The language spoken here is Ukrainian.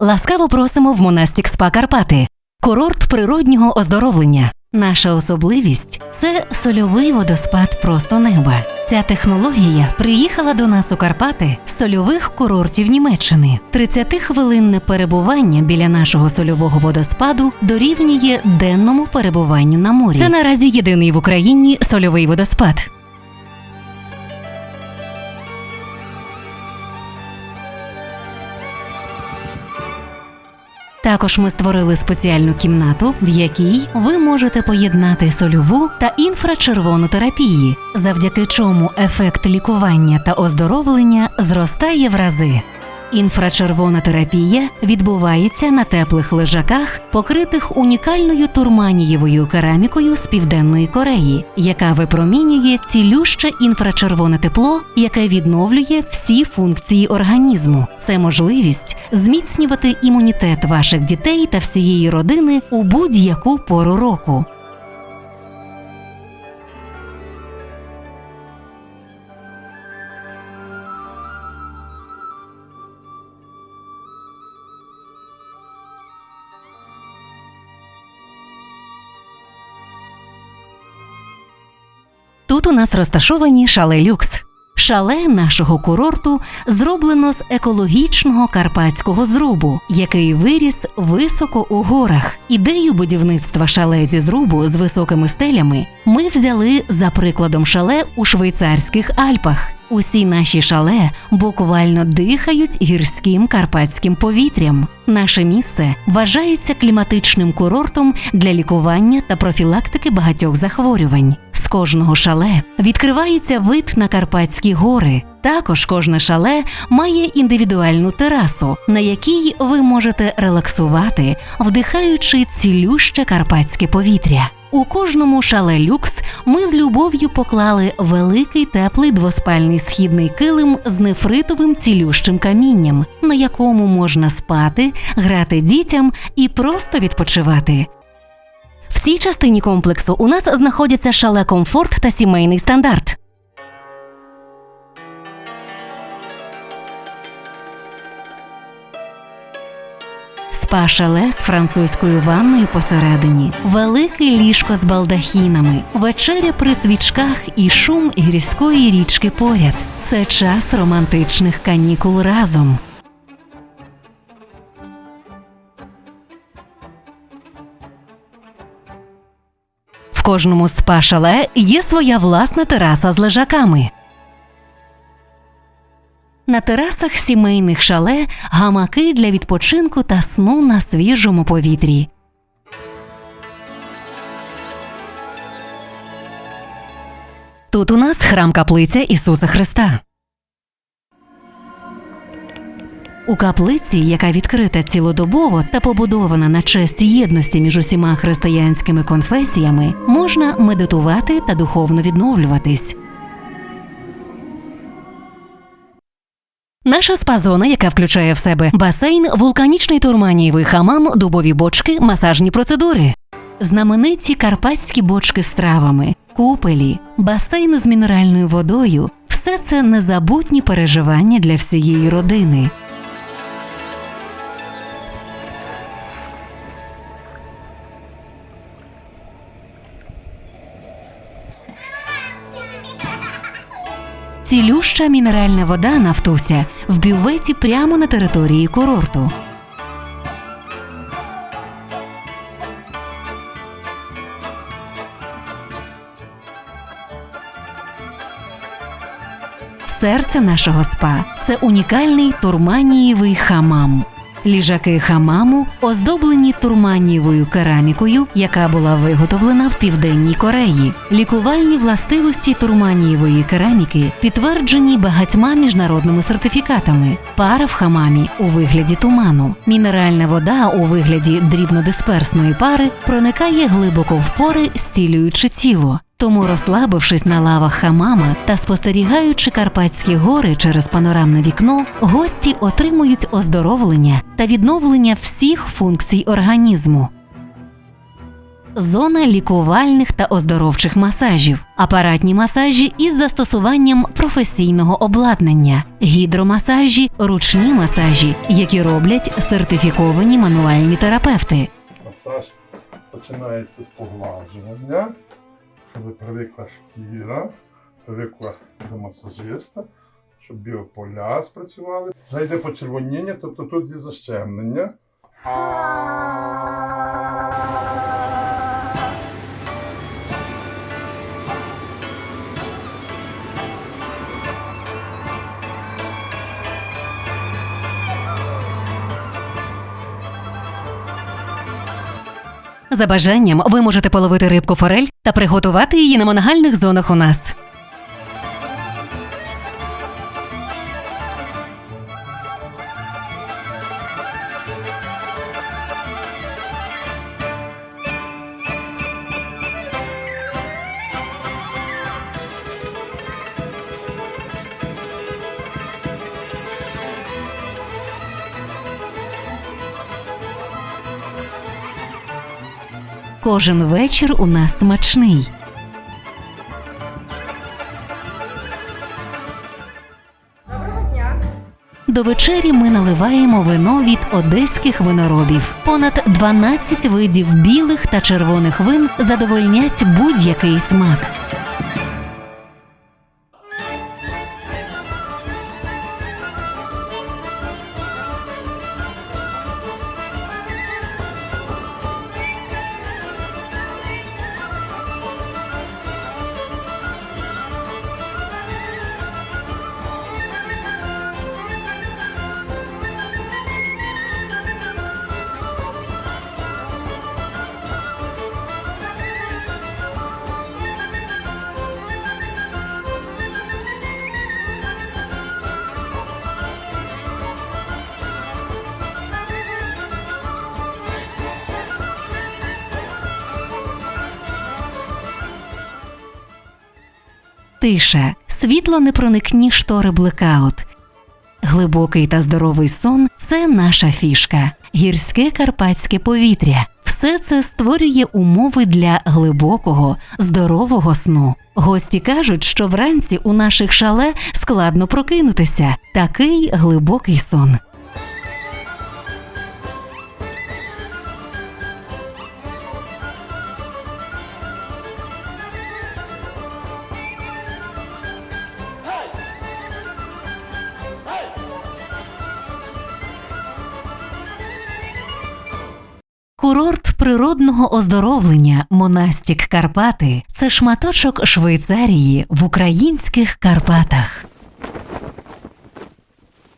Ласкаво просимо в Монастік Спа Карпати, курорт природнього оздоровлення. Наша особливість це сольовий водоспад просто неба. Ця технологія приїхала до нас у Карпати з сольових курортів Німеччини. 30-хвилинне перебування біля нашого сольового водоспаду дорівнює денному перебуванню на морі. Це наразі єдиний в Україні сольовий водоспад. Також ми створили спеціальну кімнату, в якій ви можете поєднати сольову та інфрачервону терапії, завдяки чому ефект лікування та оздоровлення зростає в рази. Інфрачервона терапія відбувається на теплих лежаках, покритих унікальною турманієвою керамікою з південної Кореї, яка випромінює цілюще інфрачервоне тепло, яке відновлює всі функції організму. Це можливість зміцнювати імунітет ваших дітей та всієї родини у будь-яку пору року. Тут у нас розташовані шале люкс. Шале нашого курорту зроблено з екологічного карпатського зрубу, який виріс високо у горах. Ідею будівництва шале зі зрубу з високими стелями ми взяли за прикладом шале у швейцарських Альпах. Усі наші шале буквально дихають гірським карпатським повітрям. Наше місце вважається кліматичним курортом для лікування та профілактики багатьох захворювань. Кожного шале відкривається вид на Карпатські гори. Також кожне шале має індивідуальну терасу, на якій ви можете релаксувати, вдихаючи цілюще карпатське повітря. У кожному шале люкс ми з любов'ю поклали великий теплий двоспальний східний килим з нефритовим цілющим камінням, на якому можна спати, грати дітям і просто відпочивати. Цій частині комплексу у нас знаходяться шале комфорт та сімейний стандарт. Спа шале з французькою ванною посередині, велике ліжко з балдахінами, вечеря при свічках і шум гірської річки поряд. Це час романтичних канікул разом. Кожному спа шале є своя власна тераса з лежаками. На терасах сімейних шале гамаки для відпочинку та сну на свіжому повітрі. Тут у нас храм каплиця Ісуса Христа. У каплиці, яка відкрита цілодобово та побудована на честь єдності між усіма християнськими конфесіями, можна медитувати та духовно відновлюватись. Наша спа-зона, яка включає в себе басейн, вулканічний турманієвий хамам, дубові бочки, масажні процедури, знамениті карпатські бочки з травами, купелі, басейн з мінеральною водою все це незабутні переживання для всієї родини. Цілюща мінеральна вода Нафтуся в бюветі прямо на території курорту. Серце нашого спа це унікальний турманієвий хамам. Ліжаки хамаму оздоблені турманієвою керамікою, яка була виготовлена в південній Кореї. Лікувальні властивості турманієвої кераміки підтверджені багатьма міжнародними сертифікатами. Пара в хамамі у вигляді туману. Мінеральна вода у вигляді дрібнодисперсної пари проникає глибоко в пори, зцілюючи тіло. Тому, розслабившись на лавах хамама та спостерігаючи Карпатські гори через панорамне вікно, гості отримують оздоровлення та відновлення всіх функцій організму. зона лікувальних та оздоровчих масажів, апаратні масажі із застосуванням професійного обладнання, гідромасажі, ручні масажі, які роблять сертифіковані мануальні терапевти. Масаж починається з поглажування, щоб привикла шкіра, привикла до масажиста, щоб біополя спрацювали. Вже йде почервоніння, тобто тут є защемлення. За бажанням ви можете половити рибку форель та приготувати її на мангальних зонах у нас. Кожен вечір у нас смачний. Доброго дня. До вечері ми наливаємо вино від одеських виноробів. Понад 12 видів білих та червоних вин задовольнять будь-який смак. Тиша, світлонепроникні штори блекаут. Глибокий та здоровий сон це наша фішка. Гірське карпатське повітря. Все це створює умови для глибокого, здорового сну. Гості кажуть, що вранці у наших шале складно прокинутися. Такий глибокий сон. Курорт природного оздоровлення Монастік Карпати це шматочок Швейцарії в українських Карпатах.